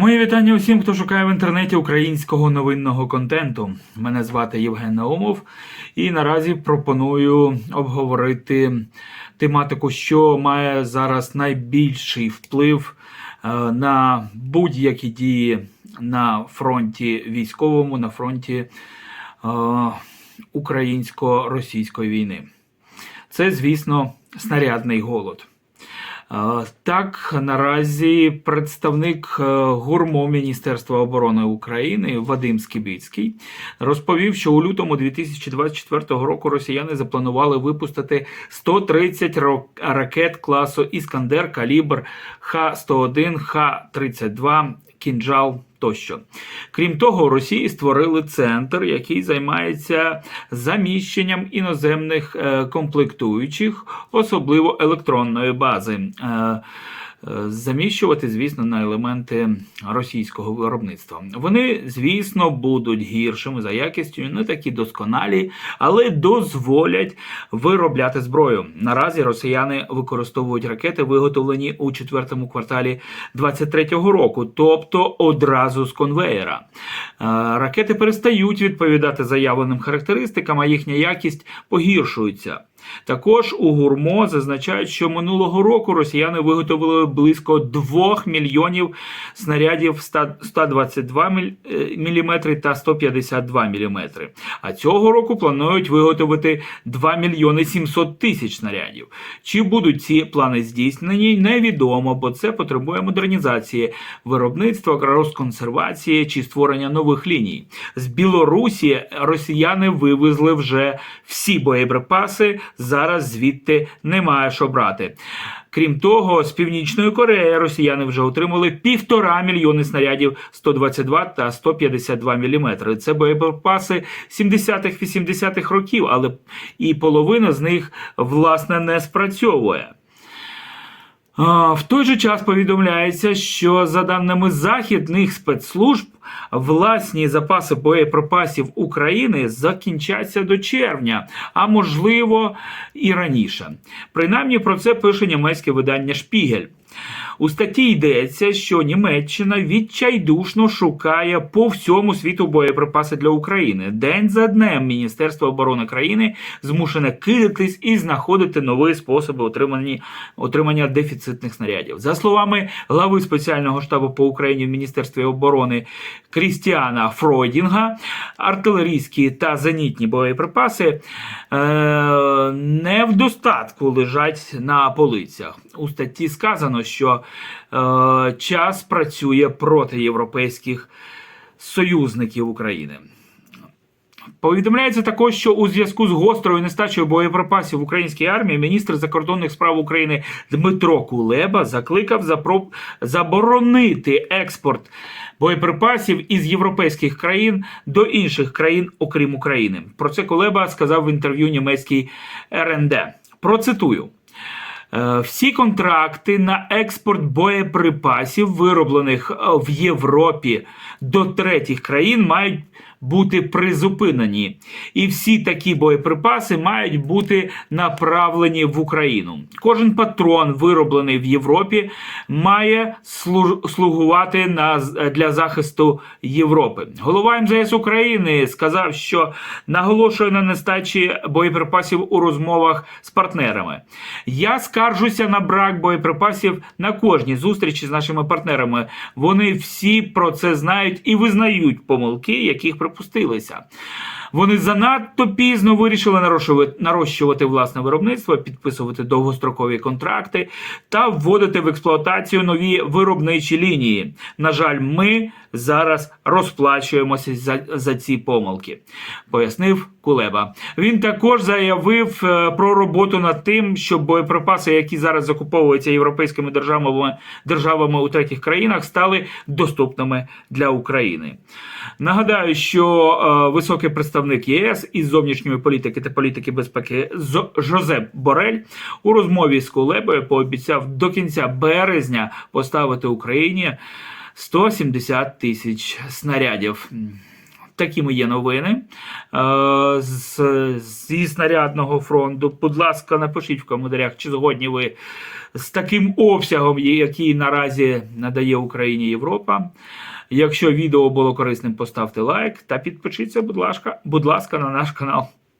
Мої вітання усім, хто шукає в інтернеті українського новинного контенту. Мене звати Євген Наумов, і наразі пропоную обговорити тематику, що має зараз найбільший вплив е, на будь-які дії на фронті військовому, на фронті е, українсько-російської війни. Це, звісно, снарядний голод. Так, наразі представник е, ГУРМО Міністерства оборони України Вадим Скібіцький розповів, що у лютому 2024 року росіяни запланували випустити 130 ро- ракет класу Іскандер, калібр Х-101, Х-32, Кінжал тощо. Крім того, Росії створили центр, який займається заміщенням іноземних е, комплектуючих, особливо електронної бази. Е, Заміщувати, звісно, на елементи російського виробництва. Вони, звісно, будуть гіршими за якістю, не такі досконалі, але дозволять виробляти зброю. Наразі росіяни використовують ракети, виготовлені у четвертому кварталі 23-го року, тобто одразу з конвеєра. Е, Ракети перестають відповідати заявленим характеристикам, а їхня якість погіршується. Також у гурмо зазначають, що минулого року росіяни виготовили близько 2 мільйонів снарядів 100 122 мм та 152 мм. А цього року планують виготовити 2 мільйони 700 тисяч снарядів. Чи будуть ці плани здійснені, невідомо, бо це потребує модернізації виробництва, розконсервації чи створення нових ліній. З Білорусі росіяни вивезли вже всі боєприпаси. Зараз звідти немає що брати. Крім того, з Північної Кореї росіяни вже отримали півтора мільйони снарядів 122 та 152 мм. Це боєприпаси 70-х 80-х років, але і половина з них власне не спрацьовує. В той же час повідомляється, що за даними західних спецслужб, власні запаси боєприпасів України закінчаться до червня, а можливо і раніше. Принаймні про це пише німецьке видання Шпігель. У статті йдеться, що Німеччина відчайдушно шукає по всьому світу боєприпаси для України. День за днем Міністерство оборони країни змушене кидатись і знаходити нові способи отримання, отримання дефіцитних снарядів. За словами глави спеціального штабу по Україні в Міністерстві оборони Крістіана Фройдінга, артилерійські та зенітні боєприпаси е, не в достатку лежать на полицях. У статті сказано, що е, час працює проти європейських союзників України. Повідомляється також, що у зв'язку з гострою нестачею боєприпасів в українській армії міністр закордонних справ України Дмитро Кулеба закликав запро- заборонити експорт боєприпасів із європейських країн до інших країн, окрім України. Про це Кулеба сказав в інтерв'ю німецькій РНД. Процитую. Е, Всі контракти на експорт боєприпасів, вироблених е, в Європі до третіх країн, мають бути призупинені. І всі такі боєприпаси мають бути направлені в Україну. Кожен патрон, вироблений в Європі, має слугувати на, для захисту Європи. Голова МЗС України сказав, що наголошує на нестачі боєприпасів у розмовах з партнерами. Я скаржуся на брак боєприпасів на кожній зустрічі з нашими партнерами. Вони всі про це знають і визнають помилки, яких припустилися. Вони занадто пізно вирішили нарощувати, власне виробництво, підписувати довгострокові контракти та вводити в експлуатацію нові виробничі лінії. На жаль, ми зараз розплачуємося за, за ці помилки, пояснив Кулеба. Він також заявив е, про роботу над тим, щоб боєприпаси, які зараз закуповуються європейськими державами, державами у третіх країнах, стали доступними для України. Нагадаю, що е, високий представник ЄС із зовнішньої політики та політики безпеки Жозеп Борель у розмові з Кулебою пообіцяв до кінця березня поставити Україні 170 тисяч снарядів. такими є новини е, з, зі снарядного фронту. Будь ласка, напишіть в коментарях, чи згодні ви з таким обсягом, який наразі надає Україні Європа. Якщо відео було корисним, поставте лайк та підпишіться, будь ласка, будь ласка, на наш канал.